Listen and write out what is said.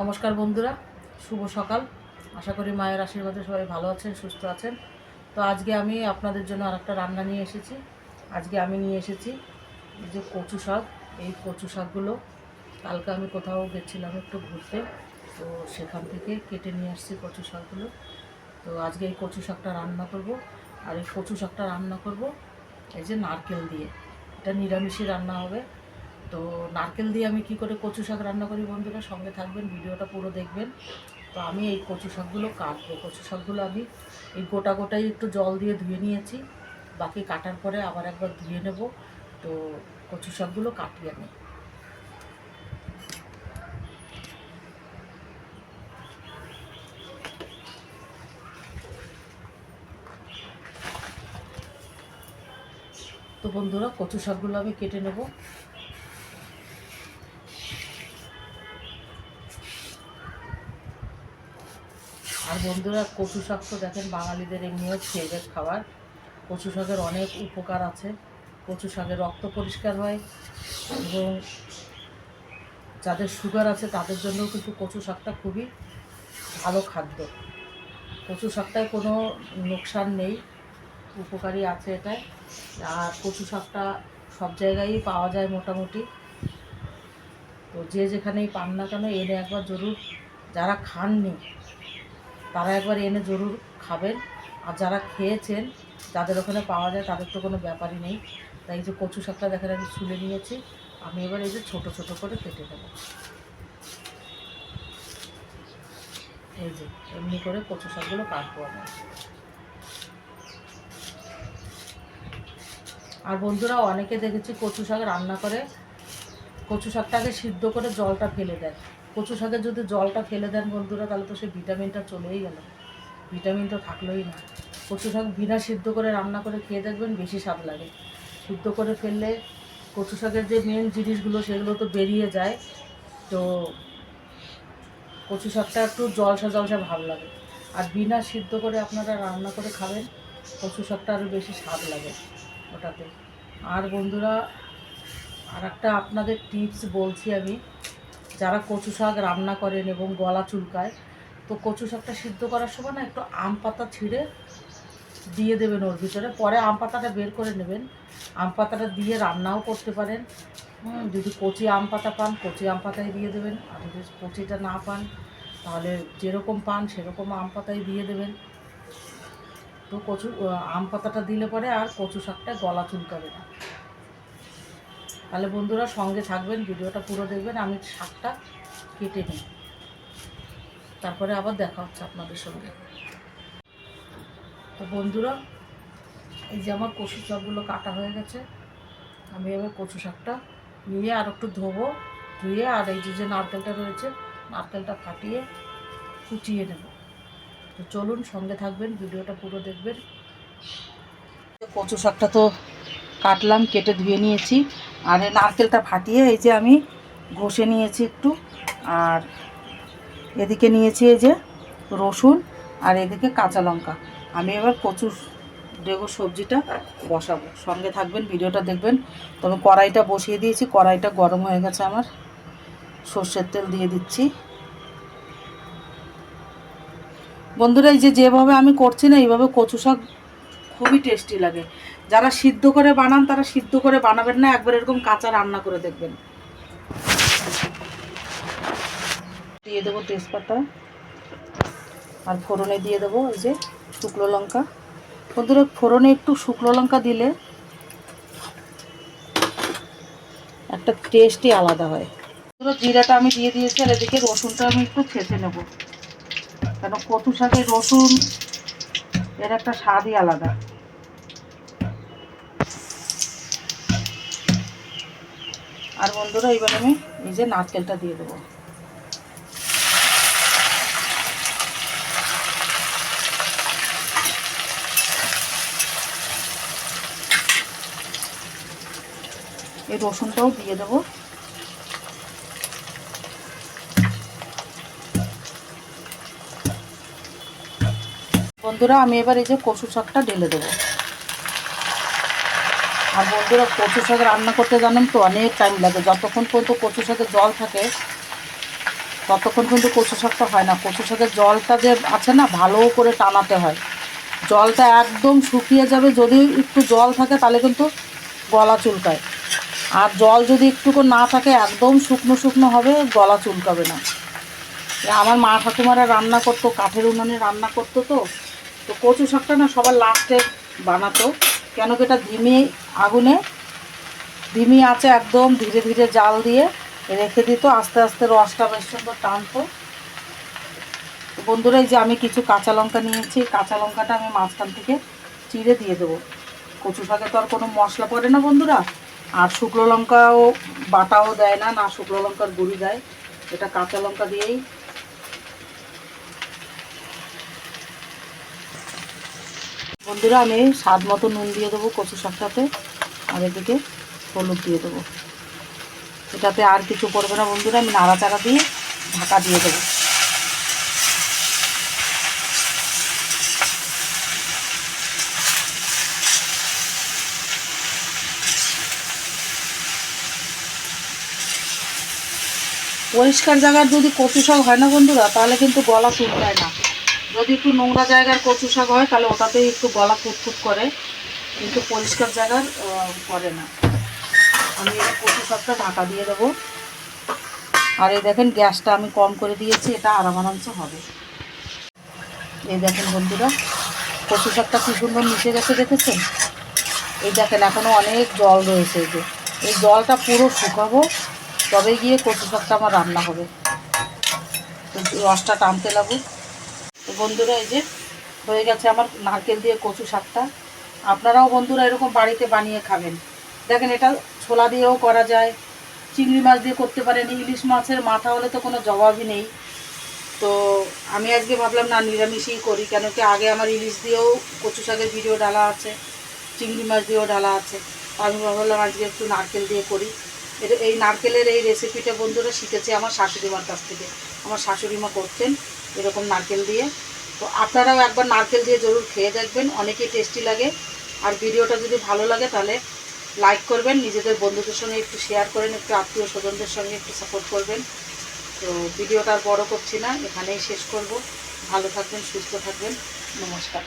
নমস্কার বন্ধুরা, শুভ সকাল। আশা করি মায়ের আশীর্বাদে সবাই ভালো আছেন, সুস্থ আছেন। তো আজকে আমি আপনাদের জন্য আরেকটা রান্না নিয়ে এসেছি। আজকে আমি নিয়ে এসেছি যে কচু শাক। এই কচু শাকগুলো কালকে আমি কোথাও গেছিলাম একটু ঘুরতে। তো সেখান থেকে কেটে নিয়ে আসছি কচু শাকগুলো। তো আজকে এই কচু শাকটা রান্না করব। আর এই কচু শাকটা রান্না করব এই যে নারকেল দিয়ে। এটা নিরামিষই রান্না হবে। তো নারকেল দিয়ে আমি কি করে কচু শাক রান্না করি বন্ধুরা? সঙ্গে থাকবেন, ভিডিওটা পুরো দেখবেন। তো আমি এই কচু শাকগুলো কাটবো। কচু শাকগুলো আমি এই গোটা গোটাই একটু জল দিয়ে ধুয়ে নিয়েছি। বাকি কাটার পরে আবার একবার ধুয়ে নেব। তো কচু শাকগুলো কাটিয়ে আমি। তো বন্ধুরা, কচু শাকগুলো আমি কেটে নেব। আর বন্ধুরা, কচু শাক তো দেখেন বাঙালিদের এমনিও ফেভারিট খাবার। কচু শাকের অনেক উপকার আছে। কচু শাকের রক্ত পরিষ্কার হয় এবং যাদের সুগার আছে, তাদের জন্যও কিন্তু কচু শাকটা খুবই ভালো খাদ্য। কচু শাকটায় কোনো লোকসান নেই, উপকারী আছে এটায়। আর কচু শাকটা সব জায়গায়ই পাওয়া যায় মোটামুটি। তো যে যেখানেই পান না কেন, এনে একবার জরুর, যারা খাননি তারা একবার এনে জরুর খাবেন। আর যারা খেয়েছেন, যাদের ওখানে পাওয়া যায়, তাদের তো কোনো ব্যাপারই নেই। তাই যে কচু শাকটা দেখেন আমি ছুলে নিয়েছি। আমি এবার এই যে ছোটো ছোটো করে কেটে দেবো এই যে, এমনি করে কচু শাকগুলো কাটবো আমি। আর বন্ধুরা, অনেকে দেখেছি কচু শাক রান্না করে। কচু শাকটাকে সিদ্ধ করে জলটা ফেলে দেয়। কচু শাকের যদি জলটা ফেলে দেন বন্ধুরা, তাহলে তো সেই ভিটামিনটা চলেই গেল। ভিটামিন তো থাকলোই না। কচু শাক বিনা সিদ্ধ করে রান্না করে খেয়ে দেখবেন বেশি স্বাদ লাগে। সিদ্ধ করে ফেললে কচু শাকের যে মেন জিনিসগুলো, সেগুলো তো বেরিয়ে যায়। তো কচু শাকটা একটু জলসা জলসা ভাব লাগে। আর বিনা সিদ্ধ করে আপনারা রান্না করে খাবেন কচু শাকটা আরও বেশি স্বাদ লাগে ওটাতে। আর বন্ধুরা আর একটা আপনাদের টিপস বলছি আমি। যারা কচু শাক রান্না করেন এবং গলা চুলকায়, তো কচু শাকটা সিদ্ধ করার সময় না একটু আম পাতা ছিঁড়ে দিয়ে দেবেন ওর ভিতরে। পরে আম পাতাটা বের করে নেবেন। আম পাতাটা দিয়ে রান্নাও করতে পারেন। যদি কচি আম পাতা পান, কচি আম পাতায় দিয়ে দেবেন। আর যদি কচিটা না পান, তাহলে যেরকম পান সেরকম আম পাতায় দিয়ে দেবেন। তো কচু আম পাতাটা দিলে পরে আর কচু শাকটা গলা চুলকাবে না। তাহলে বন্ধুরা সঙ্গে থাকবেন, ভিডিওটা পুরো দেখবেন, আমি শাকটা কেটে নিই। তারপরে আবার দেখা হচ্ছে আপনাদের সঙ্গে। তো বন্ধুরা, এই যে আমার কচু শাকগুলো কাটা হয়ে গেছে, আমি এবার কচু শাকটা নিয়ে আর একটু ধোবো, ধুয়ে আর এই যে নারকেলটা রয়েছে, নারকেলটা ফাটিয়ে কুচিয়ে নেব। তো চলুন সঙ্গে থাকবেন, ভিডিওটা পুরো দেখবেন। কচু শাকটা তো কাটলাম, কেটে ধুয়ে নিয়েছি। আর নারকেলটা ফাটিয়ে এই যে আমি ঘষে নিয়েছি একটু। আর এদিকে নিয়েছি এই যে রসুন আর এদিকে কাঁচা লঙ্কা। আমি এবার কচু ডেগো সবজিটা বসাবো। সঙ্গে থাকবেন, ভিডিওটা দেখবেন। তো আমি কড়াইটা বসিয়ে দিয়েছি। কড়াইটা গরম হয়ে গেছে আমার। সর্ষের তেল দিয়ে দিচ্ছি। বন্ধুরা, এই যে যেভাবে আমি করছি না, এইভাবে কচু শাক খুবই টেস্টি লাগে। যারা সিদ্ধ করে বানান, তারা সিদ্ধ করে বানাবেন না, একবার এরকম কাঁচা রান্না করে দেখবেন। দিয়ে দেবো তেজপাতা, আর ফোড়নে দিয়ে দেবো এই যে শুকনো লঙ্কা। বন্ধুরা, ফোড়নে একটু শুকনো লঙ্কা দিলে একটা টেস্টই আলাদা হয়। পুরো জিরাটা আমি দিয়ে দিয়েছি, আর এদিকে রসুনটা আমি একটু ছেঁচে নেব। কেন কচু শাকের রসুন, এর একটা স্বাদই আলাদা। আর বন্ধুরা, এবার আমি এই যে নারকেলটা দিয়ে দেবো। এই রসুনটাও দিয়ে দেবো। বন্ধুরা, আমি এবার এই যে কচু শাকটা ঢেলে দেবো। আর বন্ধুরা কচু শাক রান্না করতে জানেন তো, অনেক টাইম লাগে। যতক্ষণ পর্যন্ত কচু শাকে জল থাকে, ততক্ষণ কিন্তু কচু শাকটা হয় না। কচু শাকের জলটা যে আছে না, ভালো করে টানাতে হয়। জলটা একদম শুকিয়ে যাবে, যদি একটু জল থাকে তাহলে কিন্তু গলা চুলকায়। আর জল যদি একটুকু না থাকে, একদম শুকনো শুকনো হবে, গলা চুলকাবে না। আমার মা ঠাকুমারা রান্না করতো, কাঠের উনুনে রান্না করতো তো। তো কচু শাকটা না সবার লাস্টে বানাতো। কেন কি এটা ধিমি আগুনে? ধিমি আছে একদম ধীরে ধীরে জাল দিয়ে রেখে দিত, আস্তে আস্তে রসটা বেশ সুন্দর টানতো। বন্ধুরা, এই যে আমি কিছু কাঁচা লঙ্কা নিয়েছি, কাঁচা লঙ্কাটা আমি মাঝখান থেকে চিড়ে দিয়ে দেবো। কচু শাকে তো আর কোনো মশলা পড়ে না বন্ধুরা। আর শুকনো লঙ্কাও বাটাও দেয় না না শুকনো লঙ্কার গুঁড়ি দেয়। এটা কাঁচা লঙ্কা দিয়েই বন্ধুরা, আমি স্বাদ মতো নুন দিয়ে দেবো কচু শাকটাতে, আর এদিকে হলুদ দিয়ে দেবো। এটাতে আর কিছু করবে না বন্ধুরা, আমি নাড়াচাড়া দিয়ে ঢাকা দিয়ে দেবো। পরিষ্কার জায়গার যদি কচু শাক হয় না বন্ধুরা, তাহলে কিন্তু গলা চুলকায় না। যদি একটু নোংরা জায়গার কচু শাক হয়, তাহলে ওটাতেই একটু গলা ফুটফুট করে। কিন্তু পরিষ্কার জায়গার করে না। আমি এই কচু শাকটা ঢাকা দিয়ে দেবো। আর এই দেখেন, গ্যাসটা আমি কম করে দিয়েছি, এটা আরাম আরামসে হবে। এই দেখেন বন্ধুরা, কচু শাকটা কি সুন্দর মিশে গেছে, দেখেছেন? এই দেখেন এখনও অনেক জল রয়েছে এই যে। এই জলটা পুরো শুকাবো তবে গিয়ে কচু শাকটা আমার রান্না হবে। রসটা টানতে লাগুক বন্ধুরা এই যে হয়ে গেছে আমার নারকেল দিয়ে কচু শাকটা। আপনারাও বন্ধুরা এরকম বাড়িতে বানিয়ে খাবেন। দেখেন এটা ছোলা দিয়েও করা যায়, চিংড়ি মাছ দিয়ে করতে পারেন, ইলিশ মাছের মাথা হলে তো কোনো জবাবই নেই। তো আমি আজকে ভাবলাম, না, নিরামিষই করি, কেন কি আগে আমার ইলিশ দিয়েও কচু শাকের ভিডিও ডালা আছে, চিংড়ি মাছ দিয়েও ডালা আছে। আমি ভাবলাম আজকে একটু নারকেল দিয়ে করি। এটা এই নারকেলের এই রেসিপিটা বন্ধুরা শিখেছে আমার শাশুড়ি মার কাছ থেকে। আমার শাশুড়ি মা করতেন এরকম নারকেল দিয়ে। তো আপনারাও একবার নারকেল দিয়ে জরুর খেয়ে দেখবেন, অনেকই টেস্টি লাগে। আর ভিডিওটা যদি ভালো লাগে তাহলে লাইক করবেন, নিজেদের বন্ধুদের সঙ্গে একটু শেয়ার করেন, একটু আত্মীয় স্বজনদের সঙ্গে একটু সাপোর্ট করবেন। তো ভিডিওটা আর বড়ো করছি না, এখানেই শেষ করব। ভালো থাকবেন, সুস্থ থাকবেন। নমস্কার।